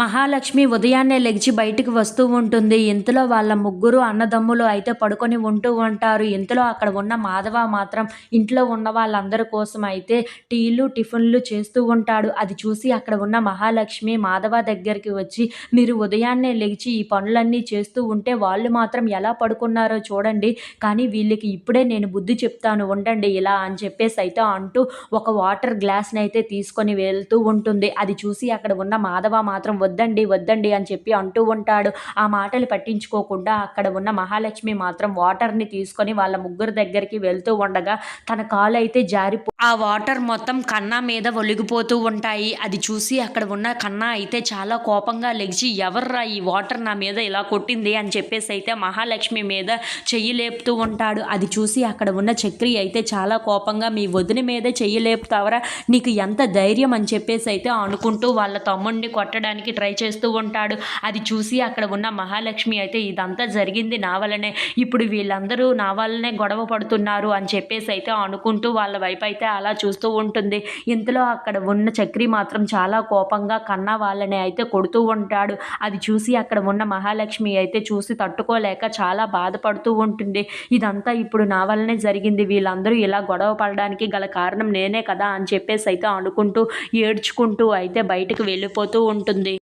మహాలక్ష్మి ఉదయాన్నే లెగిచి బయటికి వస్తూ ఉంటుంది. ఇంతలో వాళ్ళ ముగ్గురు అన్నదమ్ములు అయితే పడుకొని ఉంటూ ఉంటారు. ఇంతలో అక్కడ ఉన్న మాధవ మాత్రం ఇంట్లో ఉన్న వాళ్ళందరి కోసం అయితే టీలు టిఫిన్లు చేస్తూ ఉంటాడు. అది చూసి అక్కడ ఉన్న మహాలక్ష్మి మాధవ దగ్గరికి వచ్చి మీరు ఉదయాన్నే లెగిచి ఈ పనులన్నీ చేస్తూ ఉంటే వాళ్ళు మాత్రం ఎలా పడుకున్నారో చూడండి. కానీ వీళ్ళకి ఇప్పుడే నేను బుద్ధి చెప్తాను. ఉండండి ఇలా అని చెప్పేసి అయితే అంటూ ఒక వాటర్ గ్లాస్ని అయితే తీసుకొని వెళ్తూ ఉంటుంది. అది చూసి అక్కడ ఉన్న మాధవ మాత్రం వద్దండి వద్దండి అని చెప్పి అంటూ ఉంటాడు. ఆ మాటలు పట్టించుకోకుండా అక్కడ ఉన్న మహాలక్ష్మి మాత్రం వాటర్ని తీసుకొని వాళ్ళ ముగ్గురు దగ్గరికి వెళ్తూ ఉండగా తన కాలు అయితే జారిపో ఆ వాటర్ మొత్తం కన్నా మీద ఒలిగిపోతూ ఉంటాయి. అది చూసి అక్కడ ఉన్న కన్నా అయితే చాలా కోపంగా లెగిచి ఎవర్రా ఈ వాటర్ నా మీద ఇలా కొట్టింది? అని చెప్పేసి అయితే మహాలక్ష్మి మీద చెయ్యి లేపుతూ ఉంటాడు. అది చూసి అక్కడ ఉన్న చక్రి అయితే చాలా కోపంగా మీ వదిన మీదే చెయ్యి లేపుతావరా? నీకు ఎంత ధైర్యం? అని చెప్పేసి అయితే అనుకుంటూ వాళ్ళ తమ్ముడిని కొట్టడానికి ట్రై చేస్తూ ఉంటాడు. అది చూసి అక్కడ ఉన్న మహాలక్ష్మి అయితే ఇదంతా జరిగింది నా వల్లనే. ఇప్పుడు వీళ్ళందరూ నా వల్లనే గొడవ పడుతున్నారు అని చెప్పేసి అయితే అనుకుంటూ వాళ్ళ వైపు అయితే అలా చూస్తూ ఉంటుంది. ఇంతలో అక్కడ ఉన్న చక్రి మాత్రం చాలా కోపంగా కన్నా వాళ్ళని అయితే కొడుతూ ఉంటాడు. అది చూసి అక్కడ ఉన్న మహాలక్ష్మి అయితే చూసి తట్టుకోలేక చాలా బాధపడుతూ ఉంటుంది. ఇదంతా ఇప్పుడు నా వల్లనే జరిగింది. వీళ్ళందరూ ఇలా గొడవ పడడానికి గల కారణం నేనే కదా అని చెప్పేసి అయితే అనుకుంటూ ఏడ్చుకుంటూ అయితే బయటకు వెళ్ళిపోతూ ఉంటుంది.